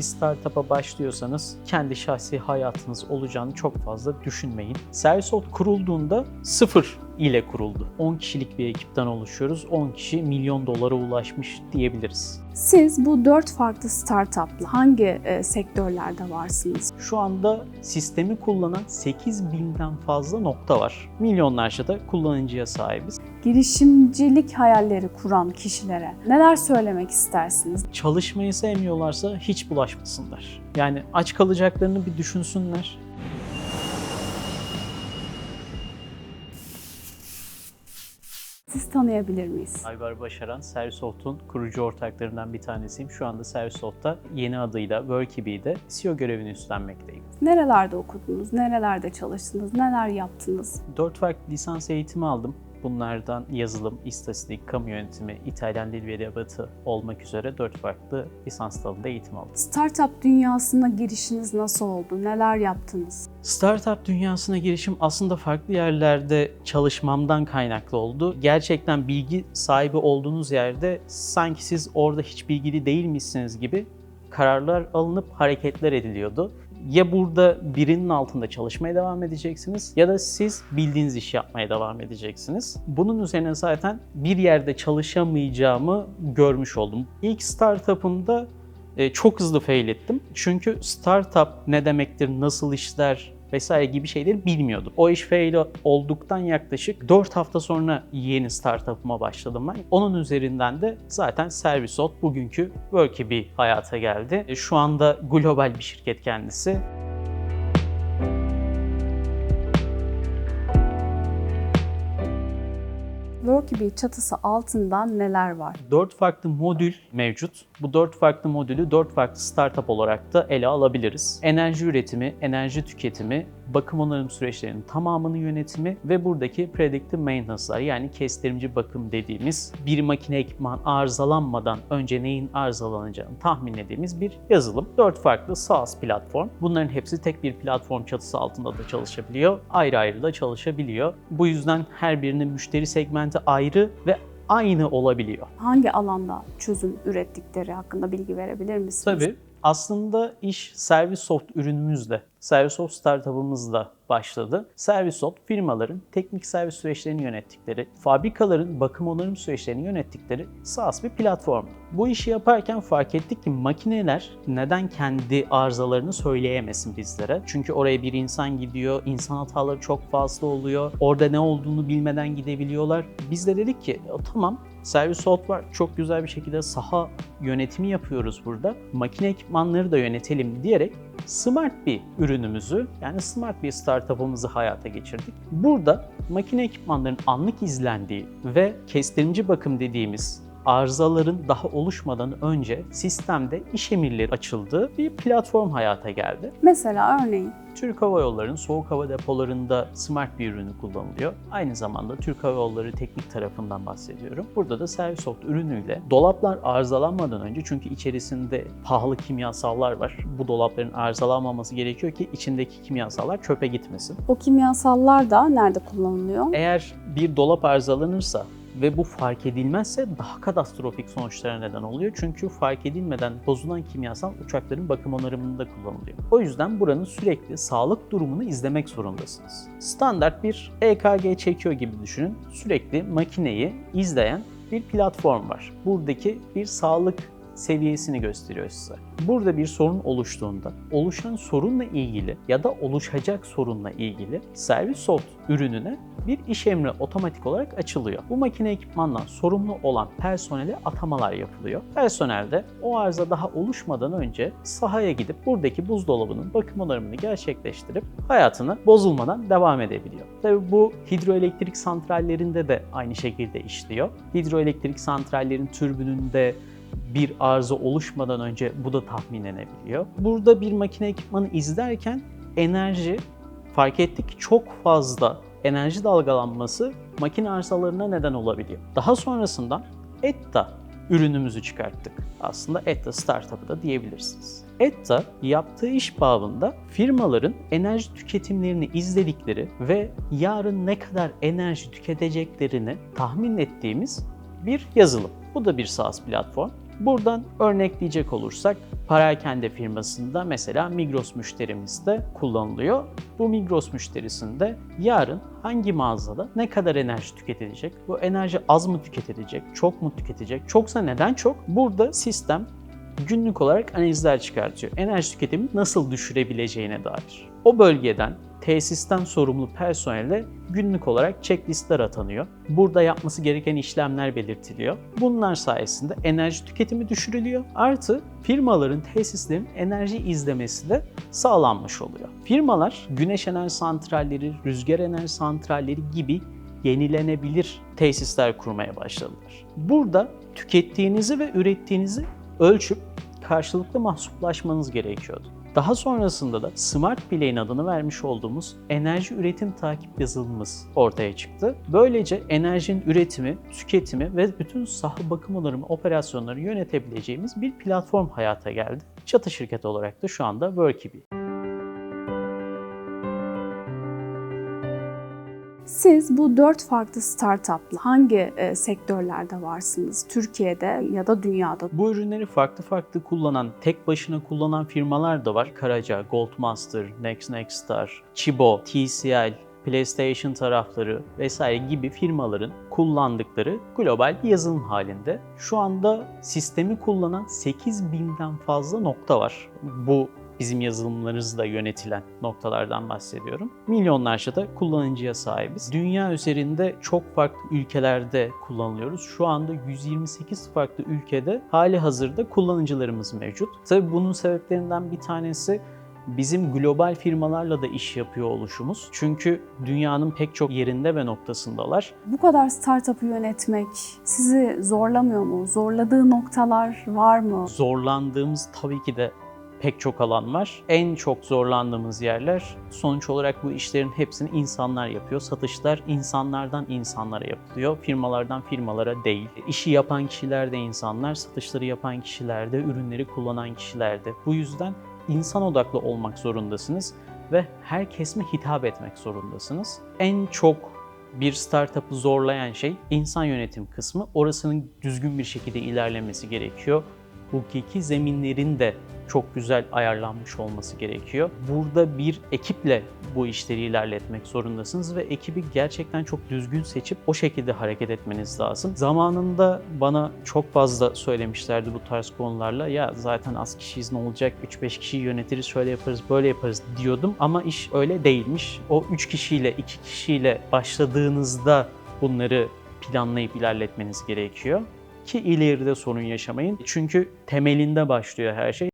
bir startup'a başlıyorsanız kendi şahsi hayatınız olacağını çok fazla düşünmeyin. Servisoft kurulduğunda sıfır ile kuruldu. 10 kişilik bir ekipten oluşuyoruz. 10 kişi milyon dolara ulaşmış diyebiliriz. Siz bu dört farklı startupla hangi e, sektörlerde varsınız? Şu anda sistemi kullanan 8000'den fazla nokta var. Milyonlarca da kullanıcıya sahibiz. Girişimcilik hayalleri kuran kişilere neler söylemek istersiniz? Çalışmayı sevmiyorlarsa hiç bulaşmasınlar. Yani aç kalacaklarını bir düşünsünler. Siz tanıyabilir miyiz? Aybar Başaran, Servisoft'un kurucu ortaklarından bir tanesiyim. Şu anda Servisoft'ta yeni adıyla Workibe'de CEO görevini üstlenmekteyim. Nerelerde okudunuz? Nerelerde çalıştınız? Neler yaptınız? 4 farklı lisans eğitimi aldım. Bunlardan yazılım, istatistik, kamu yönetimi, İtalyan dil ve edebiyatı olmak üzere 4 farklı lisans dalında eğitim aldım. Startup dünyasına girişiniz nasıl oldu? Neler yaptınız? Startup dünyasına girişim aslında farklı yerlerde çalışmamdan kaynaklı oldu. Gerçekten bilgi sahibi olduğunuz yerde sanki siz orada hiç bilgili değilmişsiniz gibi kararlar alınıp hareketler ediliyordu. Ya burada birinin altında çalışmaya devam edeceksiniz ya da siz bildiğiniz işi yapmaya devam edeceksiniz. Bunun üzerine zaten bir yerde çalışamayacağımı görmüş oldum. İlk startup'ımda e, çok hızlı fail ettim. Çünkü startup ne demektir, nasıl işler vesaire gibi şeyleri bilmiyordum. O iş fail olduktan yaklaşık 4 hafta sonra yeni startup'ıma başladım ben. Onun üzerinden de zaten Servisoft bugünkü Workibi hayata geldi. E, Şu anda global bir şirket kendisi. Workibi çatısı altından neler var? 4 farklı modül mevcut. Bu 4 farklı modülü 4 farklı startup olarak da ele alabiliriz. Enerji üretimi, enerji tüketimi, bakım onarım süreçlerinin tamamını yönetimi ve buradaki predictive maintenance'lar yani kestirimci bakım dediğimiz bir makine ekipman arızalanmadan önce neyin arızalanacağını tahmin ettiğimiz bir yazılım. 4 farklı SaaS platform. Bunların hepsi tek bir platform çatısı altında da çalışabiliyor. Ayrı ayrı da çalışabiliyor. Bu yüzden her birinin müşteri segmenti ayrı ve aynı olabiliyor. Hangi alanda çözüm ürettikleri hakkında bilgi verebilir misiniz? Tabii. Aslında iş Servisoft ürünümüzle, Servisoft startup'ımızla başladı. Servisoft firmaların teknik servis süreçlerini yönettikleri, fabrikaların bakım onarım süreçlerini yönettikleri SaaS bir platform. Bu işi yaparken fark ettik ki makineler neden kendi arızalarını söyleyemesin bizlere? Çünkü oraya bir insan gidiyor, insan hataları çok fazla oluyor. Orada ne olduğunu bilmeden gidebiliyorlar. Biz de dedik ki "Ya tamam Servisoft var. Çok güzel bir şekilde saha yönetimi yapıyoruz burada. Makine ekipmanları da yönetelim diyerek smart bir ürünümüzü yani smart bir startup'ımızı hayata geçirdik. Burada makine ekipmanların anlık izlendiği ve kestirimci bakım dediğimiz arızaların daha oluşmadan önce sistemde iş emirleri açıldığı bir platform hayata geldi. Mesela örneğin Türk Hava Yolları'nın soğuk hava depolarında smart bir ürünü kullanılıyor. Aynı zamanda Türk Hava Yolları teknik tarafından bahsediyorum. Burada da Servisoft ürünüyle dolaplar arızalanmadan önce çünkü içerisinde pahalı kimyasallar var. Bu dolapların arızalanmaması gerekiyor ki içindeki kimyasallar çöpe gitmesin. o kimyasallar da nerede kullanılıyor? Eğer bir dolap arızalanırsa ve bu fark edilmezse daha katastrofik sonuçlara neden oluyor. Çünkü fark edilmeden bozulan kimyasal uçakların bakım onarımında kullanılıyor. O yüzden buranın sürekli sağlık durumunu izlemek zorundasınız. Standart bir EKG çekiyor gibi düşünün. Sürekli makineyi izleyen bir platform var. Buradaki bir sağlık seviyesini gösteriyor size. Burada bir sorun oluştuğunda oluşan sorunla ilgili ya da oluşacak sorunla ilgili Servisoft ürününe bir iş emri otomatik olarak açılıyor. Bu makine ekipmandan sorumlu olan personele atamalar yapılıyor. Personel de o arıza daha oluşmadan önce sahaya gidip buradaki buzdolabının bakım onarımını gerçekleştirip hayatına bozulmadan devam edebiliyor. Tabii bu hidroelektrik santrallerinde de aynı şekilde işliyor. Hidroelektrik santrallerin türbününde bir arıza oluşmadan önce bu da tahminlenebiliyor. Burada bir makine ekipmanı izlerken enerji fark ettik çok fazla enerji dalgalanması makine arızalarına neden olabiliyor. Daha sonrasında ETTA ürünümüzü çıkarttık. Aslında ETTA startup'ı da diyebilirsiniz. ETTA yaptığı iş bağında firmaların enerji tüketimlerini izledikleri ve yarın ne kadar enerji tüketeceklerini tahmin ettiğimiz bir yazılım. Bu da bir SaaS platform. Buradan örnekleyecek olursak Parakende firmasında mesela Migros müşterimizde kullanılıyor. Bu Migros müşterisinde yarın hangi mağazada ne kadar enerji tüketilecek? Bu enerji az mı tüketilecek? Çok mu tüketecek? Çoksa neden çok? Burada sistem günlük olarak analizler çıkartıyor. Enerji tüketimi nasıl düşürebileceğine dair. O bölgeden tesisten sorumlu personele günlük çecklistler checklistler atanıyor. Burada yapması gereken işlemler belirtiliyor. Bunlar sayesinde enerji tüketimi düşürülüyor. Artı firmaların, tesislerin enerji izlemesi de sağlanmış oluyor. Firmalar güneş enerji santralleri, rüzgar enerji santralleri gibi yenilenebilir tesisler kurmaya başladılar. Burada tükettiğinizi ve ürettiğinizi ölçüp karşılıklı mahsuplaşmanız gerekiyordu. Daha sonrasında da Smart Bileğin adını vermiş olduğumuz enerji üretim takip yazılımımız ortaya çıktı. Böylece enerjinin üretimi, tüketimi ve bütün saha bakım onarım operasyonları yönetebileceğimiz bir platform hayata geldi. Çatı şirketi olarak da şu anda Workibi. Siz bu dört farklı startupla hangi e, sektörlerde varsınız? Türkiye'de ya da dünyada? Bu ürünleri farklı farklı kullanan, tek başına kullanan firmalar da var. Karaca, Goldmaster, Next Nextstar, Chibo, TCL, PlayStation tarafları vesaire gibi firmaların kullandıkları global yazılım halinde. Şu anda sistemi kullanan 8000'den fazla nokta var. Bu bizim yazılımlarımızla yönetilen noktalardan bahsediyorum. Milyonlarca da kullanıcıya sahibiz. Dünya üzerinde çok farklı ülkelerde kullanılıyoruz. Şu anda 128 farklı ülkede hali hazırda kullanıcılarımız mevcut. Tabii bunun sebeplerinden bir tanesi bizim global firmalarla da iş yapıyor oluşumuz. Çünkü dünyanın pek çok yerinde ve noktasındalar. Bu kadar startup'ı yönetmek sizi zorlamıyor mu? Zorladığı noktalar var mı? Zorlandığımız tabii ki de pek çok alan var. En çok zorlandığımız yerler sonuç olarak bu işlerin hepsini insanlar yapıyor. Satışlar insanlardan insanlara yapılıyor. Firmalardan firmalara değil. İşi yapan kişiler de insanlar, satışları yapan kişiler de, ürünleri kullanan kişiler de. Bu yüzden insan odaklı olmak zorundasınız ve her kesime hitap etmek zorundasınız. En çok bir startup'ı zorlayan şey insan yönetim kısmı. Orasının düzgün bir şekilde ilerlemesi gerekiyor. Hukuki zeminlerin de çok güzel ayarlanmış olması gerekiyor. Burada bir ekiple bu işleri ilerletmek zorundasınız ve ekibi gerçekten çok düzgün seçip o şekilde hareket etmeniz lazım. Zamanında bana çok fazla söylemişlerdi bu tarz konularla. Ya zaten az kişiyiz ne olacak? 3-5 kişiyi yönetiriz, şöyle yaparız, böyle yaparız diyordum. Ama iş öyle değilmiş. O 3 kişiyle, 2 kişiyle başladığınızda bunları planlayıp ilerletmeniz gerekiyor ki ileride sorun yaşamayın. Çünkü temelinde başlıyor her şey.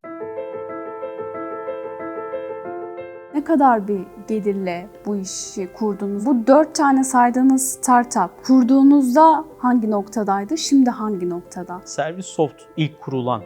Kadar bir gelirle bu işi kurdunuz? Bu dört tane saydığınız startup kurduğunuzda hangi noktadaydı? Şimdi hangi noktada? Servisoft ilk kurulan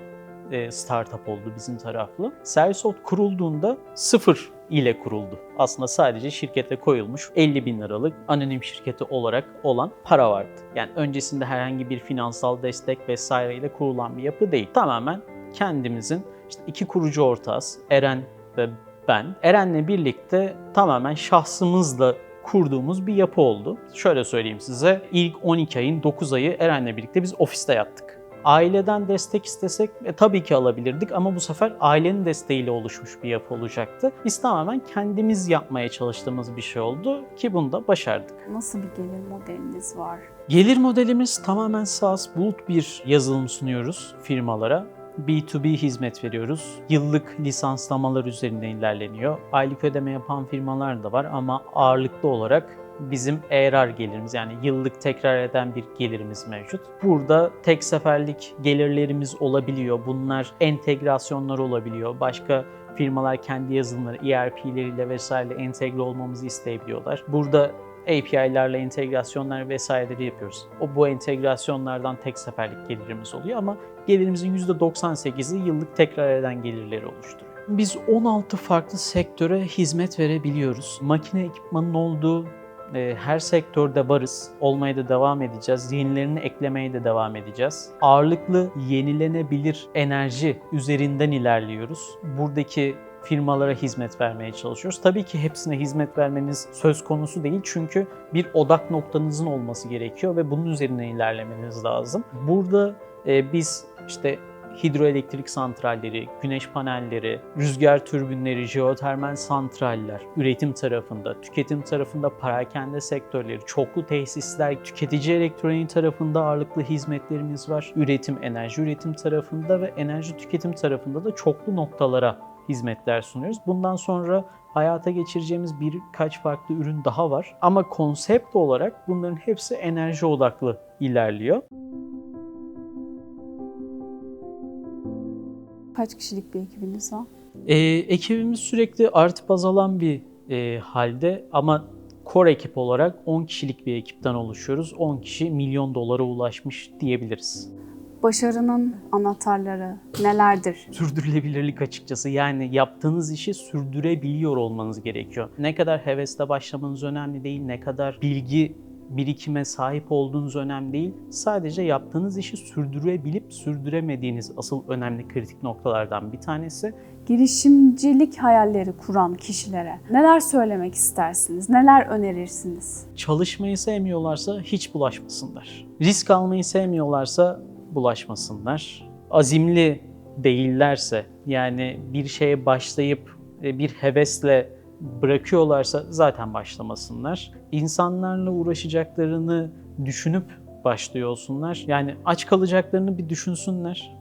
e, startup oldu bizim taraflı. Servisoft kurulduğunda sıfır ile kuruldu. Aslında sadece şirkete koyulmuş 50 bin liralık anonim şirketi olarak olan para vardı. Yani öncesinde herhangi bir finansal destek vesaireyle kurulan bir yapı değil. Tamamen kendimizin işte iki kurucu ortağız Eren ve ben. Eren'le birlikte tamamen şahsımızla kurduğumuz bir yapı oldu. Şöyle söyleyeyim size ilk 12 ayın 9 ayı Eren'le birlikte biz ofiste yattık. Aileden destek istesek e, tabii ki alabilirdik ama bu sefer ailenin desteğiyle oluşmuş bir yapı olacaktı. Biz tamamen kendimiz yapmaya çalıştığımız bir şey oldu ki bunu da başardık. Nasıl bir gelir modeliniz var? Gelir modelimiz tamamen SaaS bulut bir yazılım sunuyoruz firmalara. B2B hizmet veriyoruz. Yıllık lisanslamalar üzerinden ilerleniyor. Aylık ödeme yapan firmalar da var ama ağırlıklı olarak bizim ARR gelirimiz yani yıllık tekrar eden bir gelirimiz mevcut. Burada tek seferlik gelirlerimiz olabiliyor. Bunlar entegrasyonlar olabiliyor. Başka firmalar kendi yazılımları, ERP'leriyle vesaire entegre olmamızı isteyebiliyorlar. Burada API'lerle entegrasyonlar vesaireleri yapıyoruz. O bu entegrasyonlardan tek seferlik gelirimiz oluyor ama gelirimizin %98'i yıllık tekrar eden gelirleri oluşturuyor. Biz 16 farklı sektöre hizmet verebiliyoruz. Makine ekipmanın olduğu e, her sektörde varız. Olmaya da devam edeceğiz. Yenilerini eklemeye de devam edeceğiz. Ağırlıklı yenilenebilir enerji üzerinden ilerliyoruz. Buradaki firmalara hizmet vermeye çalışıyoruz. Tabii ki hepsine hizmet vermeniz söz konusu değil çünkü bir odak noktanızın olması gerekiyor ve bunun üzerine ilerlemeniz lazım. Burada e, biz işte hidroelektrik santralleri, güneş panelleri, rüzgar türbinleri, jeotermal santraller, üretim tarafında, tüketim tarafında parakende sektörleri, çoklu tesisler, tüketici elektroniği tarafında ağırlıklı hizmetlerimiz var. Üretim, enerji üretim tarafında ve enerji tüketim tarafında da çoklu noktalara hizmetler sunuyoruz. Bundan sonra hayata geçireceğimiz birkaç farklı ürün daha var. Ama konsept olarak bunların hepsi enerji odaklı ilerliyor. Kaç kişilik bir ekibiniz var? Ee, ekibimiz sürekli artıp azalan bir e, halde ama core ekip olarak 10 kişilik bir ekipten oluşuyoruz. 10 kişi milyon dolara ulaşmış diyebiliriz. Başarının anahtarları nelerdir? Sürdürülebilirlik açıkçası yani yaptığınız işi sürdürebiliyor olmanız gerekiyor. Ne kadar hevesle başlamanız önemli değil, ne kadar bilgi birikime sahip olduğunuz önemli değil. Sadece yaptığınız işi sürdürebilip sürdüremediğiniz asıl önemli kritik noktalardan bir tanesi. Girişimcilik hayalleri kuran kişilere neler söylemek istersiniz? Neler önerirsiniz? Çalışmayı sevmiyorlarsa hiç bulaşmasınlar. Risk almayı sevmiyorlarsa bulaşmasınlar. Azimli değillerse yani bir şeye başlayıp e, bir hevesle bırakıyorlarsa zaten başlamasınlar. İnsanlarla uğraşacaklarını düşünüp başlıyor olsunlar. Yani aç kalacaklarını bir düşünsünler.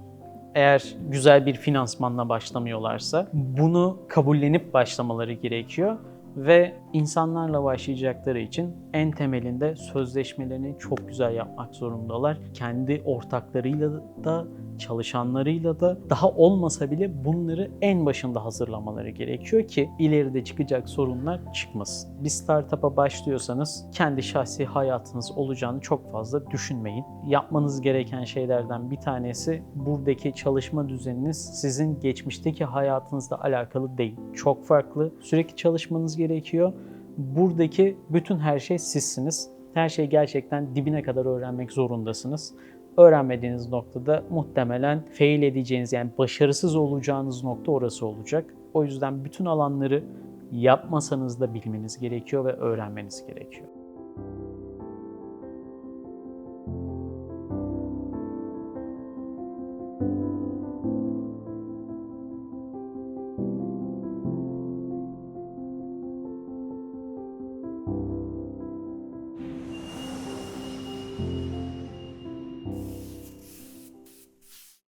Eğer güzel bir finansmanla başlamıyorlarsa bunu kabullenip başlamaları gerekiyor ve insanlarla başlayacakları için en temelinde sözleşmelerini çok güzel yapmak zorundalar. Kendi ortaklarıyla da çalışanlarıyla da daha olmasa bile bunları en başında hazırlamaları gerekiyor ki ileride çıkacak sorunlar çıkmasın. Bir startup'a başlıyorsanız kendi şahsi hayatınız olacağını çok fazla düşünmeyin. Yapmanız gereken şeylerden bir tanesi buradaki çalışma düzeniniz sizin geçmişteki hayatınızla alakalı değil. Çok farklı. Sürekli çalışmanız gerekiyor. Buradaki bütün her şey sizsiniz. Her şeyi gerçekten dibine kadar öğrenmek zorundasınız öğrenmediğiniz noktada muhtemelen fail edeceğiniz yani başarısız olacağınız nokta orası olacak. O yüzden bütün alanları yapmasanız da bilmeniz gerekiyor ve öğrenmeniz gerekiyor.